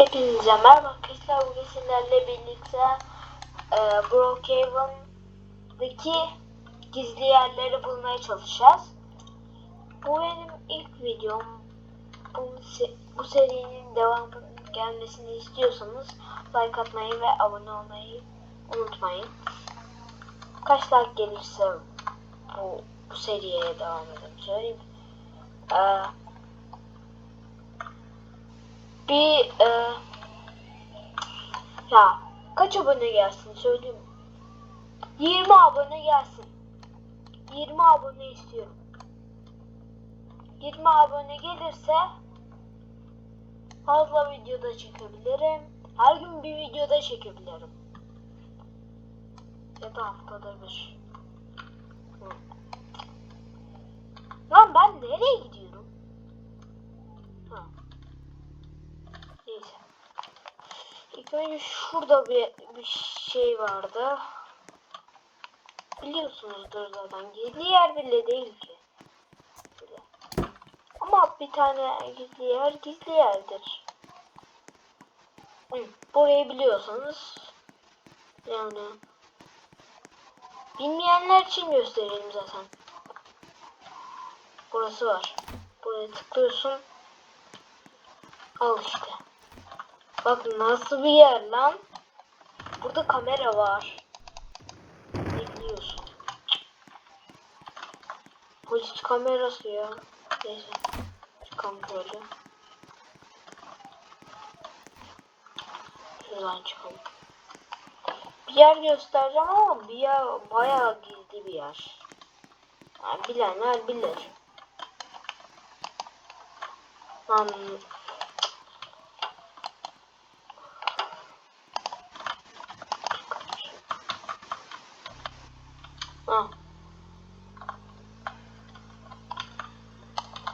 Hepinize merhaba arkadaşlar. Bugün sizlerle birlikte e, Brookhaven'daki gizli yerleri bulmaya çalışacağız. Bu benim ilk videom. Bu, bu serinin devamının gelmesini istiyorsanız like atmayı ve abone olmayı unutmayın. Kaç like gelirse bu, bu seriye devam edelim söyleyeyim. Ee, bir e, ya kaç abone gelsin söyleyeyim. 20 abone gelsin. 20 abone istiyorum. 20 abone gelirse fazla videoda çekebilirim. Her gün bir videoda çekebilirim. Ya da haftada bir. Lan ben nereye gidiyorum? Ha. Neyse. Önce şurada bir, bir şey vardı. Biliyorsunuzdur zaten. Gizli yer bile değil ki. Bile. Ama bir tane gizli yer gizli yerdir. Burayı biliyorsanız yani bilmeyenler için gösterelim zaten. Burası var. Buraya tıklıyorsun. Al işte. Bak nasıl bir yer lan. Burada kamera var. Bekliyorsun. Polis kamerası ya. Neyse. Çıkalım böyle. Şuradan çıkalım. Bir yer göstereceğim ama bir yer bayağı gizli bir yer. Yani bilenler bilir. Lan Ha.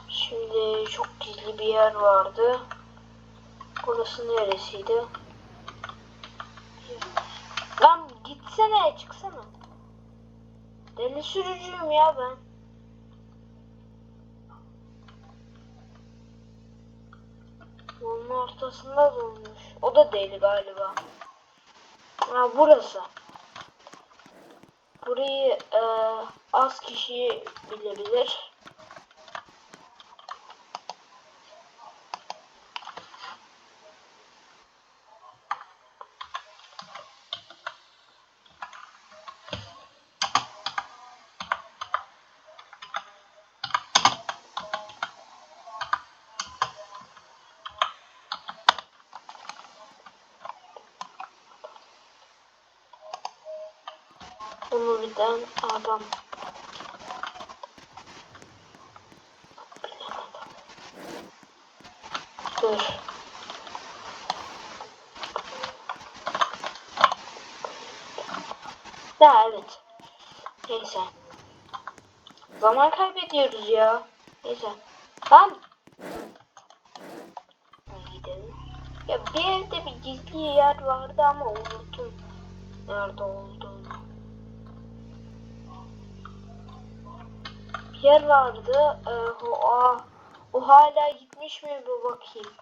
Şimdi çok gizli bir yer vardı. Burası neresiydi? Lan gitsene çıksana. Deli sürücüyüm ya ben. Yolun ortasında dolmuş. O da deli galiba. Ha burası. Burayı e, az kişi bilebilir. Bunu bilen adam. Dur. Ya evet. Neyse. Zaman kaybediyoruz ya. Neyse. Lan. Gidelim. Ya bir evde bir gizli yer vardı ama unuttum. Nerede olduğunu. Bir yer vardı. Ee, o, a- o hala gitmiş mi bir bakayım.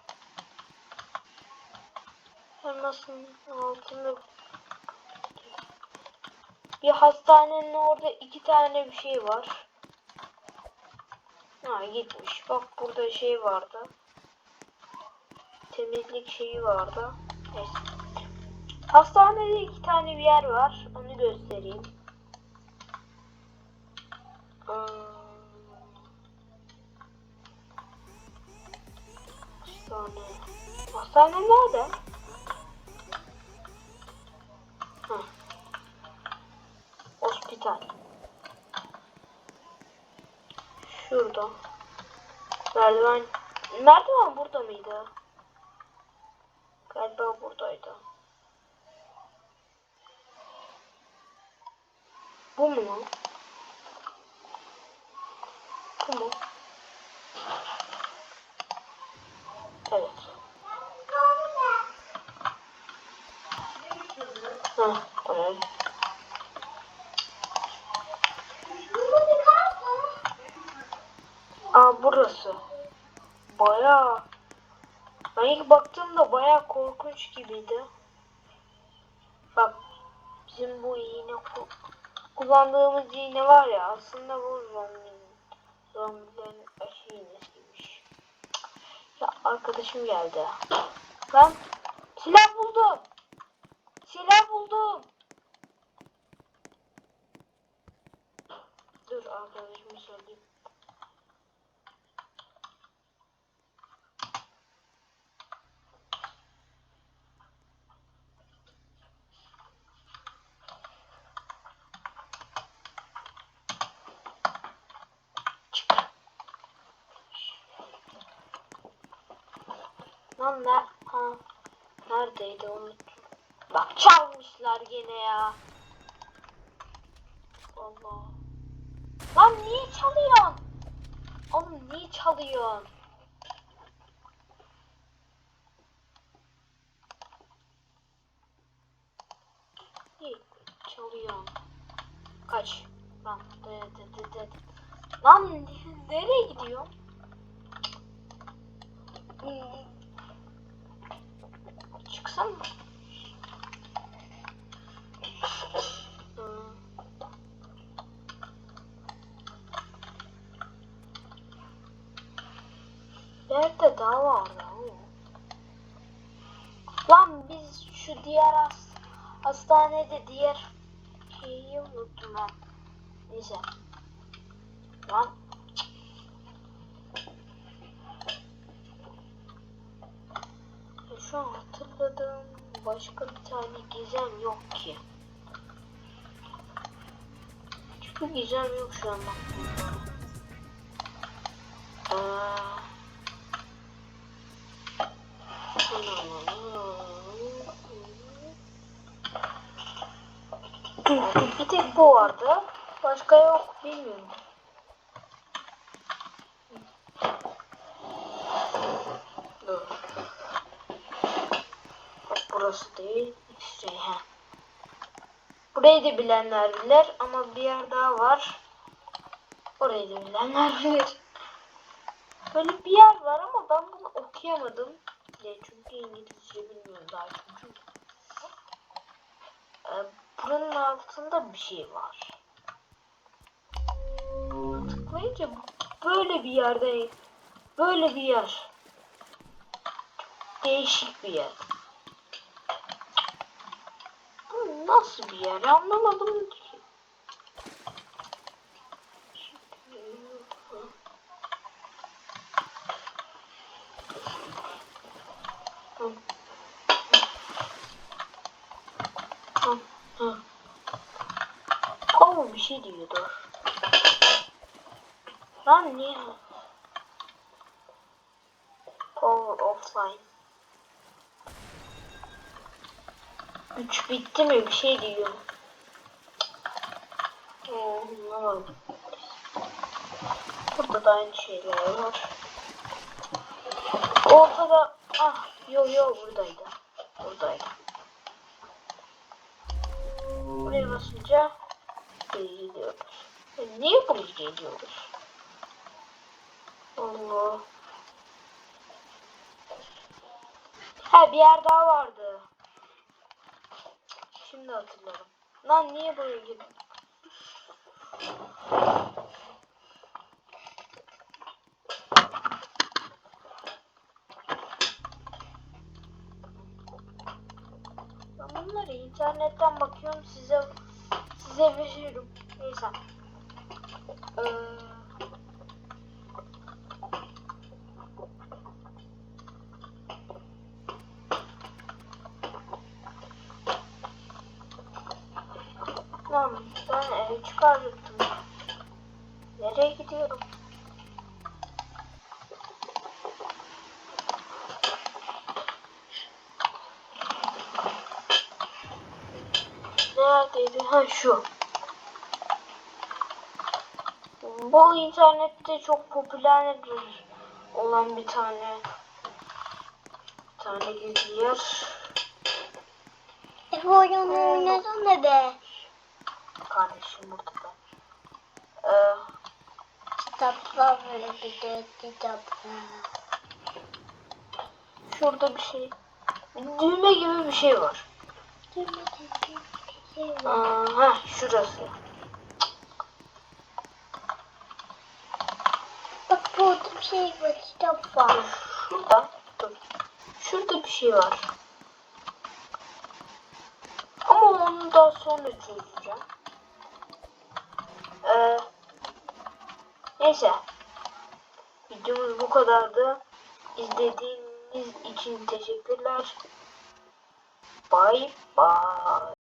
Elmasın altında bir hastanenin orada iki tane bir şey var. Ha gitmiş. Bak burada şey vardı. Temizlik şeyi vardı. Neyse. Hastanede iki tane bir yer var. Onu göstereyim. Hmm. Hastane. Hastane nerede? Heh. Hospital. Şurada. Merdiven. Merdiven burada mıydı? Galiba buradaydı. Bu mu? lan? Bu mu? Evet. Ha, tamam. Bayağı Ben ilk baktığımda bayağı korkunç gibiydi. Bak bizim bu iğne ku- kullandığımız iğne var ya aslında bu zombi zombilerin aşı iğnesiymiş. Ya arkadaşım geldi. Ben silah buldum. Silah buldum. Dur arkadaşımı söyleyeyim. Lan ne? Ha. Neredeydi unuttum. Bak çalmışlar gene ya. Allah. Lan niye çalıyorsun? Oğlum niye çalıyorsun? Niye çalıyorsun? Kaç. Lan de de de de. Lan nereye gidiyor? Çıksana. Hı. Nerede daha var ya? Lan biz şu diğer has hastanede diğer şeyi unuttum ben. Neyse. Lan. Ya Şu an hatırladığım başka bir tane gizem yok ki. Hiçbir gizem yok şu an. Ee, bir tek bu vardı. Başka yok bilmiyorum. Dur. Bak burası değil. X-ray ha. Burayı da bilenler bilir ama bir yer daha var. Orayı da bilenler bilir. Böyle bir yer var ama ben bunu okuyamadım. Ya çünkü İngilizce bilmiyorum daha çünkü. Ee, buranın altında bir şey var. Tıklayınca böyle bir yerde böyle bir yer. Değişik bir yer. Bu nasıl bir yer anlamadım ki. Oo bir şey diyordu. Lan niye? Power offline. Güç bitti mi bir şey diyor. Oo, anlamadım. Burada da aynı şeyler var. Ortada ah yo yo buradaydı. Buradaydı. Buraya basınca geri gidiyoruz. E, niye buraya geliyoruz? Allah. Ha bir yer daha vardı. Şimdi hatırladım. Lan niye buraya girdim? Ben bunları internetten bakıyorum size size veriyorum. Neyse. Ee, Lan evi çıkaracaktım. Nereye gidiyorum? Neredeydi? Ha şu. Bu internette çok popüler olan bir tane bir tane gizli yer. Efe oyunu oynasana be. Kardeşim burada da. Ee, Kitaplar böyle bir de kitaplar. Şurada bir şey. Bir düğme gibi bir şey var. Aa, ha şurası. Bak burada bir şey var. Kitap var. Şurada. Dur. Şurada bir şey var. Ama onu daha sonra çözeceğim. Ee, neyse. Videomuz bu kadardı. İzlediğiniz için teşekkürler. Bye bye.